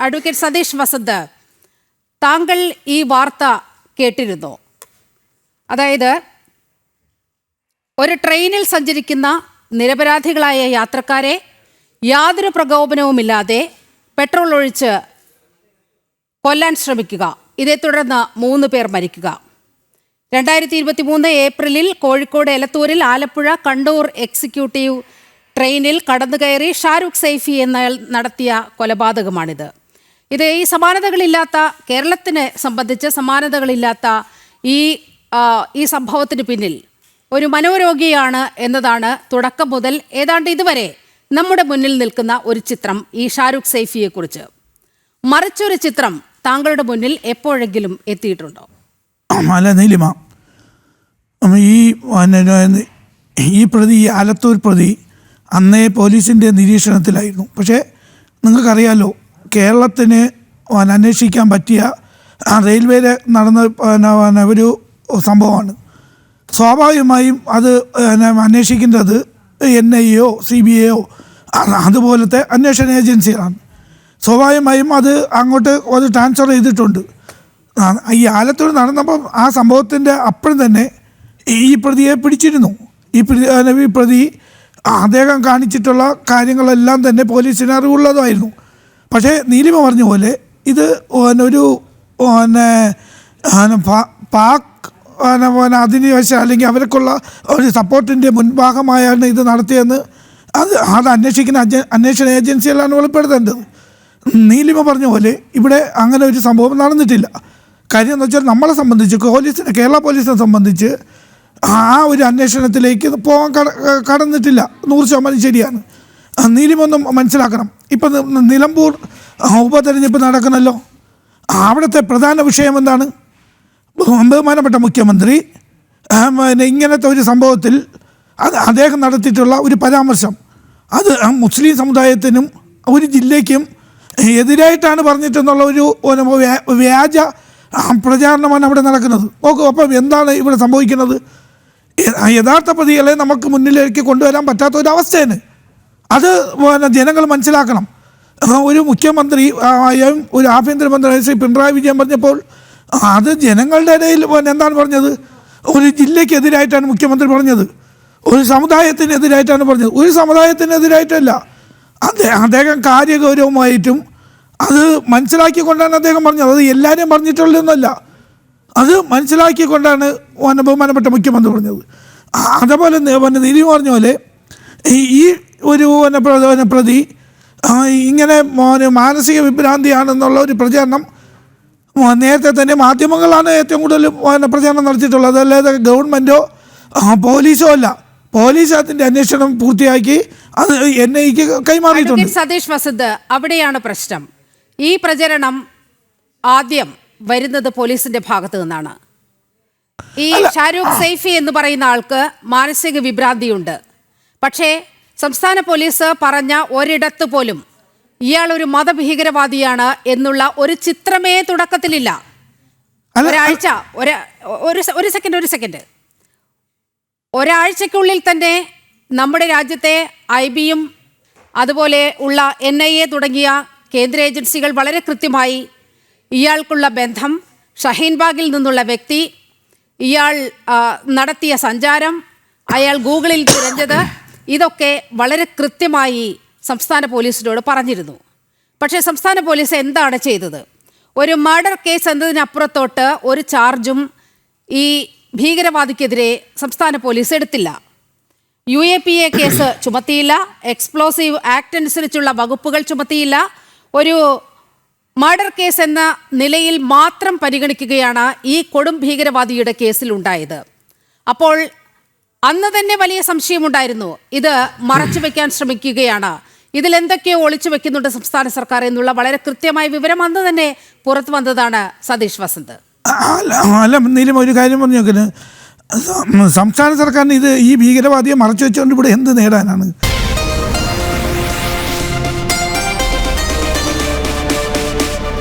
Advocate Satheesh Vasant താങ്കൾ ഈ വാർത്ത കേട്ടിരുന്നു? അതായത് ഒരു ട്രെയിനിൽ സഞ്ചരിക്കുന്ന നിരപരാധികളായ യാത്രക്കാരെ യാതൊരു പ്രകോപനവുമില്ലാതെ പെട്രോൾ ഒഴിച്ച് കൊല്ലാൻ ശ്രമിക്കുക. ഇതേ തുടർന്ന് മൂന്ന് പേർ മരിക്കുക. രണ്ടായിരത്തി ഇരുപത്തി മൂന്ന് ഏപ്രിലിൽ കോഴിക്കോട് എലത്തൂരിൽ ആലപ്പുഴ കണ്ണൂർ എക്സിക്യൂട്ടീവ് ട്രെയിനിൽ കടന്നുകയറി ഷാരൂഖ് സൈഫി എന്നയാൾ നടത്തിയ കൊലപാതകമാണിത്. ഇത് ഈ സമാനതകളില്ലാത്ത കേരളത്തിനെ സംബന്ധിച്ച് സമാനതകളില്ലാത്ത ഈ ഈ സംഭവത്തിന് പിന്നിൽ ഒരു മനോരോഗിയാണ് എന്നതാണ് തുടക്കം മുതൽ ഏതാണ്ട് ഇതുവരെ നമ്മുടെ മുന്നിൽ നിൽക്കുന്ന ഒരു ചിത്രം ഈ ഷാരൂഖ് സൈഫിയെക്കുറിച്ച്. മറിച്ചൊരു ചിത്രം താങ്കളുടെ മുന്നിൽ എപ്പോഴെങ്കിലും എത്തിയിട്ടുണ്ടോ? അല്ല നീലിമ. ഈ ഈ പ്രതി ഈ ആലത്തൂർ പ്രതി അന്നേ പോലീസിന്റെ നിരീക്ഷണത്തിലായിരുന്നു. പക്ഷേ നിങ്ങൾക്കറിയാലോ കേരളത്തിന് അന്വേഷിക്കാൻ പറ്റിയ റെയിൽവേയിൽ നടന്ന പിന്നെ, ഒരു സംഭവമാണ്. സ്വാഭാവികമായും അത് അന്വേഷിക്കുന്നത് എൻ ഐ എയോ സി ബി എയോ അതുപോലത്തെ അന്വേഷണ ഏജൻസികളാണ്. സ്വാഭാവികമായും അത് അങ്ങോട്ട് അത് ട്രാൻസ്ഫർ ചെയ്തിട്ടുണ്ട്. ഈ ആലത്തൂർ നടന്നപ്പം ആ സംഭവത്തിന്റെ അപ്പുറം തന്നെ ഈ പ്രതിയെ പിടിച്ചിരുന്നു. ഈ പ്രതി പ്രതി അദ്ദേഹം കാണിച്ചിട്ടുള്ള കാര്യങ്ങളെല്ലാം തന്നെ പോലീസിന് അറിവുള്ളതായിരുന്നു. പക്ഷേ നീലിമ പറഞ്ഞ പോലെ ഇത് ഒരു പിന്നെ പാക് പിന്നെ അധിനിവേശ അല്ലെങ്കിൽ അവർക്കുള്ള ഒരു സപ്പോർട്ടിന്റെ മുൻഭാഗമായാണ് ഇത് നടത്തിയെന്ന് അത് അത് അന്വേഷിക്കുന്ന അജ- അന്വേഷണ ഏജൻസികളാണ് വെളിപ്പെടുത്തേണ്ടത്. നീലിമ പറഞ്ഞ പോലെ ഇവിടെ അങ്ങനെ ഒരു സംഭവം നടന്നിട്ടില്ല. കാര്യം എന്ന് വെച്ചാൽ നമ്മളെ സംബന്ധിച്ച് പോലീസിനെ കേരള പോലീസിനെ സംബന്ധിച്ച് ആ ഒരു അന്വേഷണത്തിലേക്ക് പോകാൻ കട കടന്നിട്ടില്ല. നൂറ് ശതമാനം ശരിയാണ്. ആ, നീലിമ ഒന്ന് മനസ്സിലാക്കണം. ഇപ്പം നിലമ്പൂർ ഉപതെരഞ്ഞെടുപ്പ് നടക്കണമല്ലോ അവിടുത്തെ പ്രധാന വിഷയം എന്താണ്? ബഹുമാനപ്പെട്ട മുഖ്യമന്ത്രി പിന്നെ ഇങ്ങനത്തെ ഒരു സംഭവത്തിൽ അത് അദ്ദേഹം നടത്തിയിട്ടുള്ള ഒരു പരാമർശം. അത് മുസ്ലിം സമുദായത്തിനും ഒരു ജില്ലയ്ക്കും എതിരായിട്ടാണ് പറഞ്ഞിട്ടെന്നുള്ള ഒരു ഒരു വ്യാ- വ്യാജ പ്രചാരണമാണ് അവിടെ നടക്കുന്നത്. നോക്കൂ അപ്പം എന്താണ് ഇവിടെ സംഭവിക്കുന്നത്? യഥാർത്ഥ പ്രതികളെ നമുക്ക് മുന്നിലേക്ക് കൊണ്ടുവരാൻ പറ്റാത്ത ഒരു അവസ്ഥയാണ്. അത് പിന്നെ ജനങ്ങൾ മനസ്സിലാക്കണം. ഒരു മുഖ്യമന്ത്രി ആയും ഒരു ആഭ്യന്തരമന്ത്രി ശ്രീ പിണറായി വിജയൻ പറഞ്ഞപ്പോൾ അത് ജനങ്ങളുടെ ഇടയിൽ പിന്നെ എന്താണ് പറഞ്ഞത്? ഒരു ജില്ലയ്ക്കെതിരായിട്ടാണ് മുഖ്യമന്ത്രി പറഞ്ഞത്. ഒരു സമുദായത്തിനെതിരായിട്ടാണ് പറഞ്ഞത്. ഒരു സമുദായത്തിനെതിരായിട്ടല്ല. അദ്ദേഹം അദ്ദേഹം കാര്യഗൗരവമായിട്ടും അത് മനസ്സിലാക്കിക്കൊണ്ടാണ് അദ്ദേഹം പറഞ്ഞത്. അത് എല്ലാവരെയും പറഞ്ഞിട്ടുള്ളതൊന്നുമല്ല അത് മനസ്സിലാക്കിക്കൊണ്ടാണ് ബഹുമാനപ്പെട്ട മുഖ്യമന്ത്രി പറഞ്ഞത്. അതേപോലെ പറഞ്ഞ പോലെ ഈ- ഒരു പ്രതി ഇങ്ങനെ മാനസിക വിഭ്രാന്തിയാണെന്നുള്ള ഒരു പ്രചാരണം നേരത്തെ തന്നെ മാധ്യമങ്ങളാണ് ഏറ്റവും കൂടുതൽ പ്രചാരണം നടത്തിയിട്ടുള്ളത്. അല്ലാതെ ഗവൺമെന്റോ പോലീസോ അല്ല. പോലീസ് അതിന്റെ അന്വേഷണം പൂർത്തിയാക്കി അത് എൻ ഐക്ക് കൈമാറിയിട്ടുണ്ട്. സതീഷ് വസന്ത് അവിടെയാണ് പ്രശ്നം. ഈ പ്രചരണം ആദ്യം വരുന്നത് പോലീസിന്റെ ഭാഗത്തു നിന്നാണ്. ഈ ഷാരൂഖ് സൈഫി എന്ന് പറയുന്ന ആൾക്ക് മാനസിക വിഭ്രാന്തിയുണ്ട്. പക്ഷേ സംസ്ഥാന പോലീസ് പറഞ്ഞ ഒരിടത്ത് പോലും ഇയാൾ ഒരു മതഭീകരവാദിയാണ് എന്നുള്ള ഒരു ചിത്രമേ തുടക്കത്തിലില്ല. ഒരാഴ്ച ഒരു ഒരു സെക്കൻഡ് ഒരു സെക്കൻഡ്. ഒരാഴ്ചക്കുള്ളിൽ തന്നെ നമ്മുടെ രാജ്യത്തെ ഐ ബിയും അതുപോലെ ഉള്ള എൻ ഐ എ തുടങ്ങിയ കേന്ദ്ര ഏജൻസികൾ വളരെ കൃത്യമായി ഇയാൾക്കുള്ള ബന്ധം ഷഹീൻബാഗിൽ നിന്നുള്ള വ്യക്തി ഇയാൾ നടത്തിയ സഞ്ചാരം അയാൾ ഗൂഗിളിൽ തിരഞ്ഞത് ഇതൊക്കെ വളരെ കൃത്യമായി സംസ്ഥാന പോലീസിനോട് പറഞ്ഞിരുന്നു. പക്ഷേ സംസ്ഥാന പോലീസ് എന്താണ് ചെയ്തത്? ഒരു മർഡർ കേസ് എന്നതിനപ്പുറത്തോട്ട് ഒരു ചാർജും ഈ ഭീകരവാദിക്കെതിരെ സംസ്ഥാന പോലീസ് എടുത്തില്ല. U A P A case ചുമത്തിയില്ല explosive act അനുസരിച്ചുള്ള വകുപ്പുകൾ ചുമത്തിയില്ല ഒരു മർഡർ കേസ് എന്ന നിലയിൽ മാത്രം പരിഗണിക്കുകയാണ് ഈ കൊടും ഭീകരവാദിയുടെ കേസിൽ ഉണ്ടായത് അപ്പോൾ അന്ന് തന്നെ വലിയ സംശയമുണ്ടായിരുന്നു. ഇത് മറച്ചു വെക്കാൻ ശ്രമിക്കുകയാണ്. ഇതിൽ എന്തൊക്കെയോ ഒളിച്ചു വെക്കുന്നുണ്ട് സംസ്ഥാന സർക്കാർ എന്നുള്ള വളരെ കൃത്യമായ വിവരം അന്ന് തന്നെ പുറത്തു വന്നതാണ് സതീഷ് വസന്ത്. ഒരു കാര്യം പറഞ്ഞു സംസ്ഥാന സർക്കാരിന് ഇത് ഈ ഭീകരവാദിയെ മറച്ചു വെച്ചുകൊണ്ട് ഇവിടെ എന്ത് നേടാനാണ്?